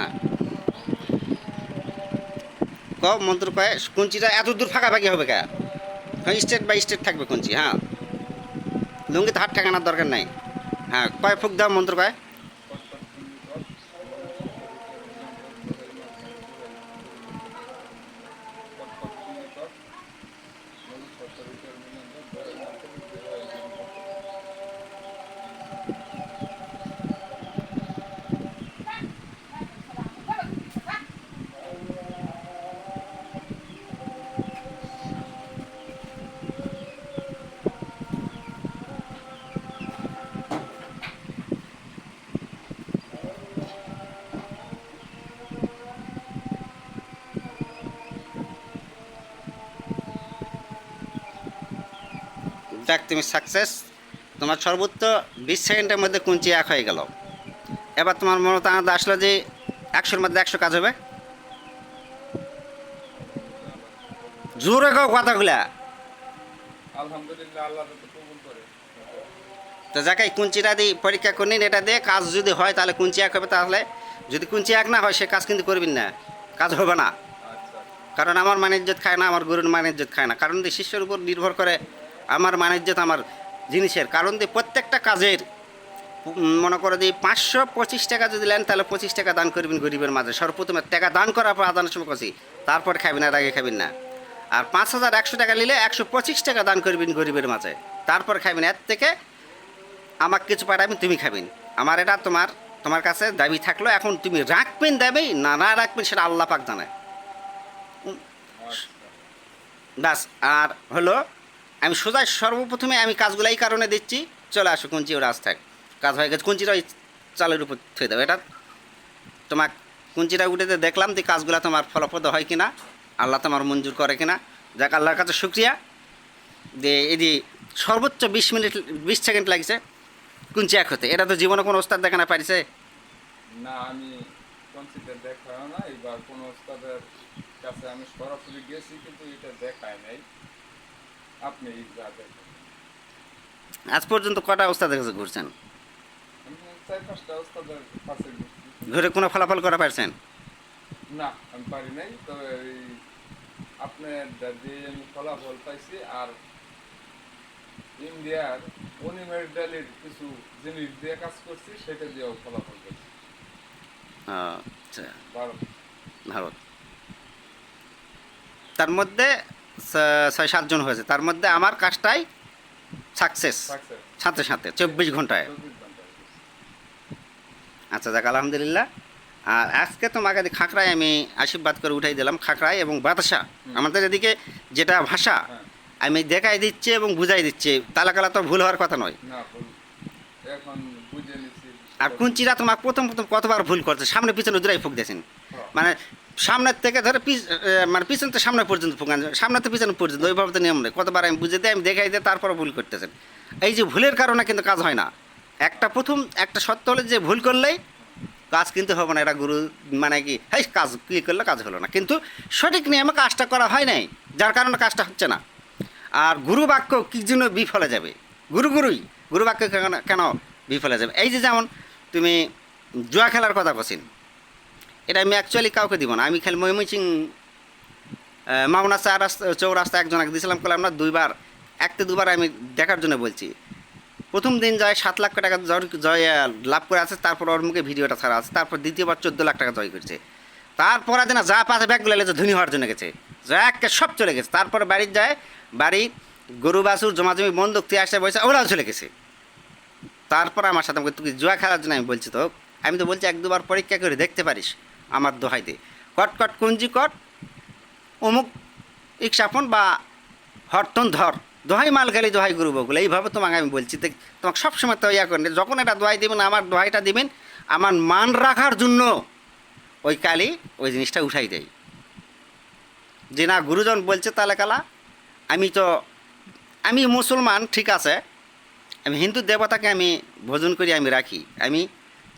হ্যাঁ। ক মন্ত্র পায় কুঞ্চিটা এত দূর ফাঁকা ফাঁকি হবে কে? স্টেট বাই স্টেট থাকবে কঞ্চি হ্যাঁ। লুঙ্গিতে হাত ঠেকানোর দরকার নাই। হ্যাঁ কয়, ফুক দাও, মন্ত্র কয়। দেখ তুমি সাকসেস তোমার সর্বোচ্চ বিশ সেকেন্ডের মধ্যে কুঞ্চি এক হয়ে গেল। এবার তোমার মনে তো আনন্দ আসলো যে একশোর মধ্যে একশো কাজ হবে। জোরে কাও কথাগুলা। তো যাকে কুঞ্চিটা দিয়ে পরীক্ষা করে নিন এটা দিয়ে কাজ যদি হয় তাহলে কুঞ্চি এক হবে তাহলে যদি কুঞ্চি এক না হয় সে কাজ কিন্তু করবেন না। কাজ হবে না। আচ্ছা। কারণ আমার মানে ইজ্জত খায় না আমার গুরুর গরুর ইজ্জত খায় না। কারণ শিষ্যের উপর নির্ভর করে আমার মানিজ্যত আমার জিনিসের। কারণ দিয়ে প্রত্যেকটা কাজের মনে করে দিয়ে পাঁচশো পঁচিশ টাকা যদি নেন, তাহলে পঁচিশ টাকা দান করবেন গরিবের মাঝে। সর্বপ্রথমে টাকা দান করার পর আদানের সময় কছি তারপর খাবেন আর আগে খাবেন না। আর পাঁচ হাজার একশো টাকা নিলে একশো পঁচিশ টাকা দান করবেন গরিবের মাঝে। তারপর খাবেন এর থেকে আমাকে কিছু পাঠাবেন, তুমি খাবেন। আমার এটা তোমার তোমার কাছে দাবি থাকল, এখন তুমি রাখবেন দাবি, না না রাখবেন সেটা আল্লাহ পাক জানায় ব্যাস আর হলো আমি সোজা সর্বপ্রথমে আমি কাজগুলো এই কারণে দিচ্ছি। চলে আসো কুঞ্চি ওরা আজ থাক কাজ হয়ে গেছে। কুঞ্চিটা ওই চালের উপর থুয়ে দেবো এটা তোমার কুঞ্চিটা উঠেতে দেখলাম যে কাজগুলো তোমার ফলপ্রদ হয় কি না আল্লাহ তোমার মঞ্জুর করে কিনা। যাক, আল্লাহর কাছে শুক্রিয়া। যে এদি সর্বোচ্চ বিশ মিনিট, বিশ সেকেন্ড লাগছে। কুঞ্চি এক হতে। এটা তো জীবনে কোনো ওস্তাদ দেখা না পারিছে না, আমি দেখাও না এবার কোনো ওস্তাদের কাছে আমি সরাসরি গেছি, কিন্তু এটা দেখায় নাই। আপনি আজ পর্যন্ত কটা ওস্তাদের কাছে ঘুরছেন? ঘুরে কোনো ফলাফল করা পারছেন? না আমি পারি নাই। তবে এই আপনার যে আমি ফলাফল পাইছি আর ইন্ডিয়ার কিছু জিনিস দিয়ে কাজ করছি সেটা দিয়েও ফলাফল পাইছি। আচ্ছা। ভারত তার মধ্যে ছয় সাতজন হয়েছে। তার মধ্যে আমার কাজটাই সাকসেস সাথে সাথে চব্বিশ ঘন্টায়। আচ্ছা যাক আলহামদুলিল্লাহ। আর আজকে তোমাকে খাঁকড়ায় আমি আশীর্বাদ করে উঠাই দিলাম খাঁকড়ায় এবং বাতাসা। আমাদের এদিকে যেটা ভাষা হ্যাঁ। আমি দেখাই দিচ্ছি এবং বুঝাই দিচ্ছি। তালাকালা তো ভুল হওয়ার কথা নয়। আর কুঞ্চিরা তোমার প্রথম প্রথম কতবার ভুল করছে? সামনে পিছনে দুরাই ফুক দিয়েছেন। মানে সামনের থেকে ধরে পিছ মানে পিছন তো সামনে পর্যন্ত ফুকান সামনে তো পিছনে পর্যন্ত ওইভাবে তো নিয়ম নেই। কতবার আমি বুঝে দিই, আমি দেখাই দিই তারপরে ভুল করতেছেন এই যে ভুলের কারণে কিন্তু কাজ হয় না। একটা প্রথম, একটা সত্য হলে যে ভুল করলেই কাজ কিন্তু হবে না। এটা গুরু মানে কি হ্যাঁ কাজ কী করলে কাজ হলো না। কিন্তু সঠিক নিয়মে কাজটা করা হয় নাই, যার কারণে কাজটা হচ্ছে না। আর গুরু বাক্য কি জন্য বিফলে যাবে। গুরু গুরুই, গুরু বাক্য কেন কেন বিফলে যাবে? এই যে যেমন তুমি জুয়া খেলার কথা বলছেন এটা আমি অ্যাকচুয়ালি কাউকে দিব না। আমি খালি ময়মনসিং মামনা চা রাস্তা চৌরাস্তা একজনকে দিয়েছিলাম করলাম না, দুইবার, একতে দুবার আমি দেখার জন্য বলছি। প্রথম দিন যায়, সাত লাখ টাকা জয় জয় লাভ করে আছে, তারপর ওর মুখে ভিডিওটা ছাড়া আছে, তারপর দ্বিতীয়বার চোদ্দ লাখ টাকা জয় করছে। তারপর দিন যা পাশে ব্যাগগুলো লেগেছে, ধনী হওয়ার জন্য গেছে। একে সব চলে গেছে। তারপর বাড়ির যায়, বাড়ি গরু, বাছুর, জমা জমি বন্দুক দিয়ে আসে বসে ওরাও চলে গেছে। তারপর আমার সাথে তুই জুয়া খেলার জন্য? আমি বলছি তো আমি তো বলছি, এক দুবার পরীক্ষা করে দেখতে পারিস। আমার দোহাইতে কট কট কুঞ্জি কট, অমুক ইকসাপন বা হরতন ধর। দোহাই মাল খালি দোহাই গুরু বগুলো এইভাবে তোমাকে আমি বলছি তোমাকে সবসময় তো ইয়া করেন। যখন এটা দোহাই দেবেন, আমার দোহাইটা দিবেন, আমার মান রাখার জন্য ওই কালি ওই জিনিসটা উঠাই দেয়। যে না, গুরুজন বলছে তাহলে কালা, আমি তো, আমি মুসলমান, ঠিক আছে, আমি হিন্দু দেবতাকে আমি ভোজন করি, আমি রাখি। আমি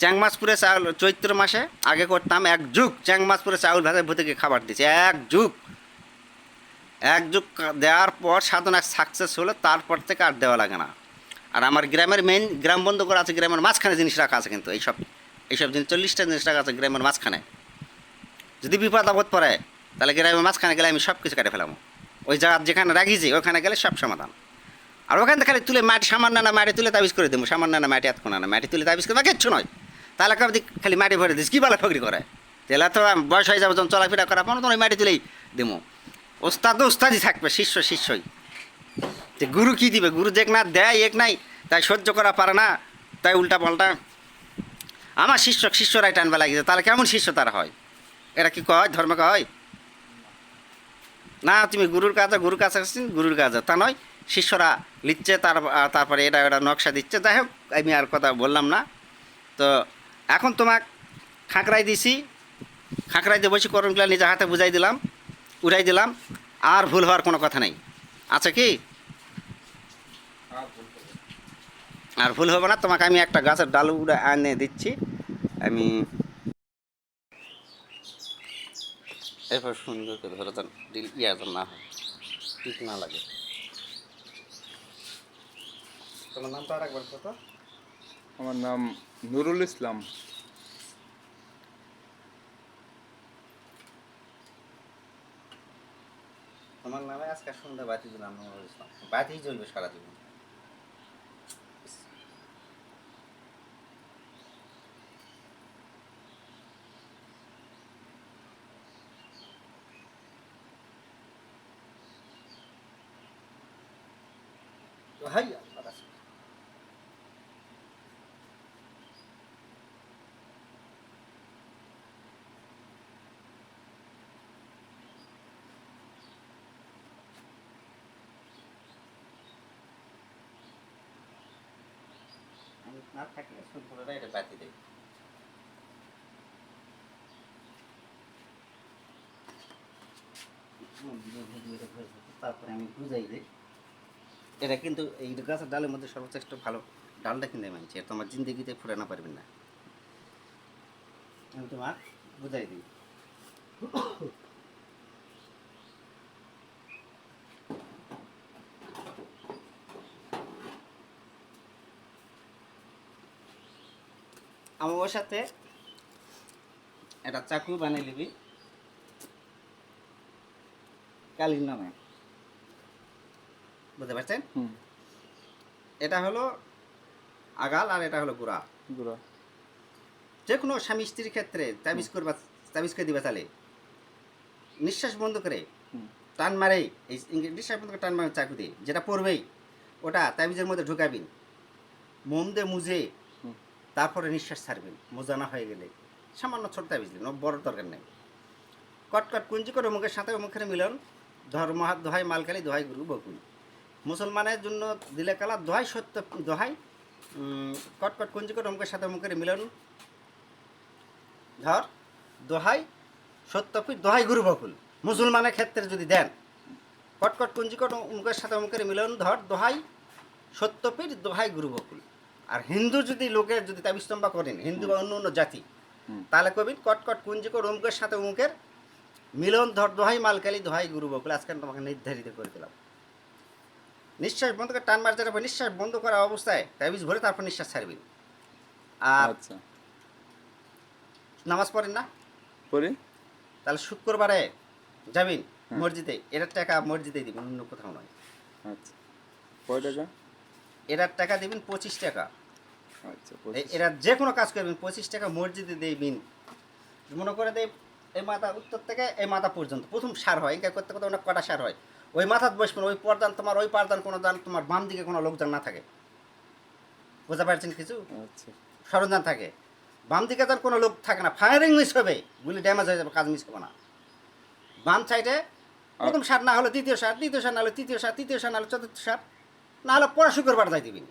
চ্যাং মাছ পুরে চাউল, চৈত্র মাসে আগে করতাম এক যুগ চ্যাং মাছ পুরে চাউল ভাজা ভূতিকে খাবার দিয়েছে, এক যুগ। এক যুগ দেওয়ার পর সাধনা সাকসেস হলো, তারপর থেকে আর দেওয়া লাগে না। আর আমার গ্রামের মেন গ্রাম বন্ধ করা আছে, গ্রামের মাঝখানে জিনিস রাখা আছে কিন্তু এইসব এইসব জিনিস চল্লিশটা জিনিস রাখা আছে গ্রামের মাঝখানে। যদি বিপদ আপদ পড়ে, তাহলে গ্রামের মাঝখানে গেলে আমি সব কিছু কেটে ফেলাম ওই জায়গা যেখানে রাখিছি, ওখানে গেলে সব সমাধান। আর ওখান থেকে খালি তুলে মাটি, সামান্য না মাটি তুলে তাবিজ করে দেবো, সামান্য না মাটি এতক্ষণ না, মাটি তুলে তাবিজ করে কিচ্ছু নয়। তাহলে কবে খালি মাটি ভরে দিস? কী বলে ফকরি করে? তাহলে তো বয়স হয়ে যাবে যখন চলাফেরা করা পাবো তখন ওই মাটি তুলেই দেবো ওস্তাদ তো ওস্তাদই থাকবে, শিষ্য শিষ্যই। যে গুরু কি দিবে? গুরু যে না, দেয়, এক নাই, তাই সহ্য করা পারে না, তাই উল্টা পাল্টা। আমার শিষ্য শিষ্যরাই টানবে লাগিয়েছে তাহলে কেমন শিষ্য তারা হয়? এটা কি কয়? ধর্ম কয়? না, তুমি গুরুর কাজ গুরুর কাছে আসছেন গুরুর কাছে তা নয়, শিষ্যরা লিখছে, তার তারপরে এটা এটা নকশা দিচ্ছে। যাই হোক, আমি আর কথা বললাম না। তো এখন তোমাক খাঁকড়াই দিছি। খাঁকড়াই দিয়ে বসে করমগুলা নিজের হাতে বুঝাই দিলাম উড়াই দিলাম, আর ভুল হওয়ার কোনো কথা নেই। আছে কি? আর ভুল হবে না, তোমাকে আমি একটা গাছের ডাল উড়ে এনে দিচ্ছি। আমি এবার সুন্দর করে ধরো ডিল ইয়া না হয়, ঠিক না লাগে। তোমার নামটা আর একবার কত আমার নাম নুরুল ইসলাম। তোমার নামে আজকে সন্ধ্যা বাতি দিলাম নুরুল ইসলাম। বাতি জ্বলবে সারা জীবন। হাই না থাকলে সুপুররা এটা বাতি দেয়। তারপরে আমি বুঝাই দিই। এটা কিন্তু এই গাছের ডালের মধ্যে সর্বশ্রেষ্ঠ ভালো ডালটা কিনে মানছি এটা তোমার জিন্দগিতে ফুরানো পারবেন না। আমি তোমার বুঝাই দিই। আমার ওর সাথে একটা চাকু বানিয়ে নিবি। কালির নামে। বুঝতে পারছেন? এটা হলো আগাল আর এটা হলো গুড়া। গুড়া। যে কোনো স্বামী স্ত্রীর ক্ষেত্রে তাবিজ করবা তাবিজ করে দিবা তাহলে নিঃশ্বাস বন্ধ করে টান মারে এই নিঃশ্বাস বন্ধ করে টান মারে চাকু দিয়ে। যেটা পড়বেই ওটা তাবিজের মধ্যে ঢুকাবিন মোম দিয়ে মুজে। তারপরে নিঃশ্বাস ছাড়বেন মোজানা হয়ে গেলে। সামান্য ছোট তাবিজ বড় দরকার নেই। কটকট কুঞ্জি করে মুখের সাথে মুখের মিলন, ধর্ম দোহাই মালকালি দোহাই গুরু বকুল। মুসলমানের জন্য দিলে কালা, দোহাই সত্য, দোহাই কটকট কুঞ্জি করে মুখের সাথে মুখের মিলন। ধর, দোহাই সত্যপীঠ দোহাই গুরু বকুল। মুসলমানের ক্ষেত্রে যদি দেন কটকট কুঞ্জিকট মুখের সাথে মুখের মিলন, ধর, দোহাই সত্যপীর দোহাই গুরু বকুল। আর হিন্দু যদি লোকের যদি তাবিস্তম্বা করেন হিন্দু বা অন্য অন্য জাতি তাহলে কবিন কটকট কুঞ্জিকট অমুকের সাথে অমুকের মিলন ধর দোহাই মালকালি দোহাই গুরু বকুল আজকে তোমাকে নির্ধারিত করে দিলাম। নিঃশ্বাস বন্ধ করে টান মারতে হবে নিঃশ্বাস বন্ধ করা অবস্থায় তাবিজ ভরে তারপর নিঃশ্বাস ছাড়বেন। আর আচ্ছা। নামাজ পড়েন না? পরে তাহলে শুক্রবারে যাবেন। মসজিদে এটার টাকা মসজিদে দিবেন অন্য কোথাও নয়। আচ্ছা। কয় টাকা? এটার টাকা দিবেন পঁচিশ টাকা। এরা যে কোনো কাজ করবেন পঁচিশ টাকা মসজিদে দেবেন মনে করে দেয় এই মাথা উত্তর থেকে এই মাথা পর্যন্ত। প্রথম সার হয় ইনকা করতে করতে অনেক কটা সার হয়। ওই মাথাত বসবেন ওই পর্দান তোমার ওই পারদান কোনো দান তোমার বাম দিকে কোনো লোকজন না থাকে। বুঝতে পারছেন কিছু? আচ্ছা। সরঞ্জাম থাকে। বাম দিকে তার কোনো লোক থাকে না। ফায়ারিং মিস হবে গুলি ড্যামেজ হয়ে যাবে কাজ মিস হবে না। বাম সাইডে প্রথম সার না হলো দ্বিতীয় সার দ্বিতীয় সার না হলো তৃতীয় সার তৃতীয় সার না হলো চতুর্থ সার না হলে পরে শুক্রবার যাই দিবেন।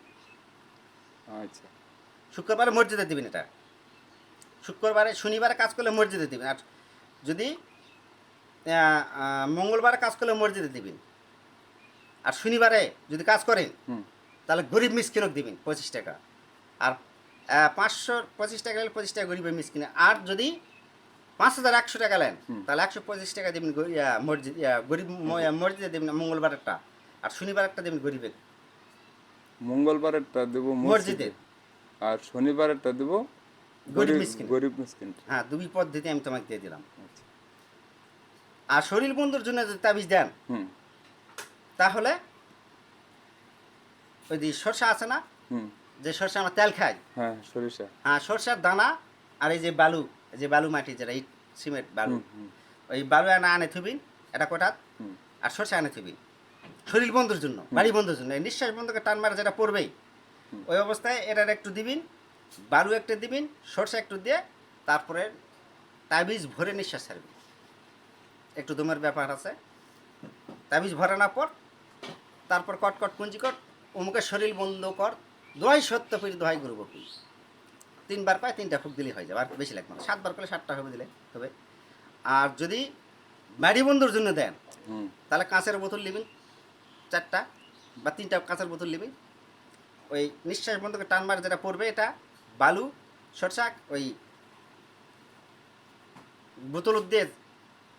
আচ্ছা। শুক্রবারে মসজিদে দিবেন এটা। শুক্রবারে শনিবারে কাজ করলে মসজিদে দিবেন। আর যদি মঙ্গলবারে কাজ করলে মসজিদে দিবেন। আর শনিবারে যদি কাজ করেন তাহলে গরিব মিসকিনক দিবেন পঁচিশ টাকা। আর পাঁচশো পঁচিশ টাকা হলে পঁচিশ টাকা গরিবের মিসকিনে। আর যদি পাঁচ হাজার একশো টাকা নেন তাহলে একশো পঁচিশ টাকা দেবেন মসজিদ গরিব মসজিদে দেবেন মঙ্গলবারেরটা। আর শনিবার একটা দেবেন গরিবের। মঙ্গলবারেরটা দেবো মসজিদে। আর শনিবারেরটা দেবো গরিব মিসকিন। গরিব মিসকিন। হ্যাঁ দুই পদ্ধতি আমি তোমাকে দিয়ে দিলাম। আর শরীর বন্ধুর জন্য যদি তাবিজ দেন তাহলে ওই যে সরষা আছে না? যে সরষা আমরা তেল খাই। হ্যাঁ সরিষা। হ্যাঁ সরষার দানা আর এই যে বালু যে বালু মাটি যেটা ইট সিমেন্ট বালু ওই বালু আনা আনে থুবিন এটা কোটাত আর সরষা আনে থুবিন শরীর বন্ধুর জন্য বাড়ি বন্ধুর জন্য নিঃশ্বাস বন্ধুকে টান মারা যেটা পড়বেই। ওই অবস্থায় এটার একটু দিবিন বারু একটু দিবিন সরষা একটু দিয়ে তারপরে তাবিজ ভরে নিঃশ্বাস ছাড়বি একটু দমের ব্যাপার আছে। তাবিজ ভরানোর পর তারপর কট কট কুঞ্জি কট অমুকের শরীর বন্ধ কর দোয়াই সত্য পিড়ি দোহাই গুরু বকুল। তিনবার পায় তিনটা ফুক দিলেই হয়ে যাবে আর বেশি লাগবে না। সাতবার করলে সাতটা হবে দিলে হবে। আর যদি বাড়ি বন্ধুর জন্য দেন তাহলে কাঁচের বোতল নেবেন চারটা বা তিনটা কাঁচের বোতল নেবেন ওই নিঃশ্বাস বন্ধকে টান মার যেটা পড়বে এটা বালু সরষাক ওই বোতল দিয়ে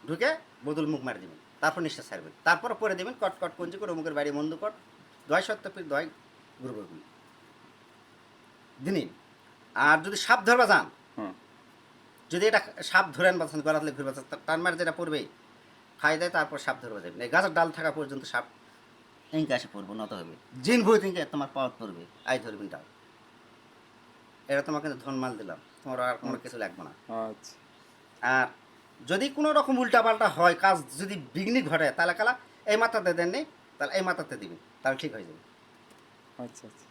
ঢুকে বোতল মুখ মারি দেবেন। তারপর নিঃশ্বাস ছাড়বেন। তারপর পরে দেবেন কট কট কঞ্জি করে অমুকের বাড়ি বন্ধ কর দয় সত্তর দয় গ্রুপগুলি দিনই আর যদি সাপ ধরবা যান যদি এটা সাপ ধরেন বা গলাতলে ঘুরবে টান মার যেটা পড়বে খাই দেয় তারপর সাপ ধরবা যাবে এই গাছের ডাল থাকা পর্যন্ত সাপ ইনকে আসে পড়ব নত হবে জিন ভূত ইনকে তোমার পাওয়ার পড়বে আই ধরবেন ডাল এটা তোমাকে ধন মাল দিলাম। তোমার আর কোনো কিছু লাগবে না। আচ্ছা। আর যদি কোনো রকম উল্টাপাল্টা হয় কাজ যদি বিঘ্নি ঘটে তাহলে কালা এই মাথাতে দেন নেই তাহলে এই মাথাতে দিবেন তাহলে ঠিক হয়ে যাবে। আচ্ছা আচ্ছা।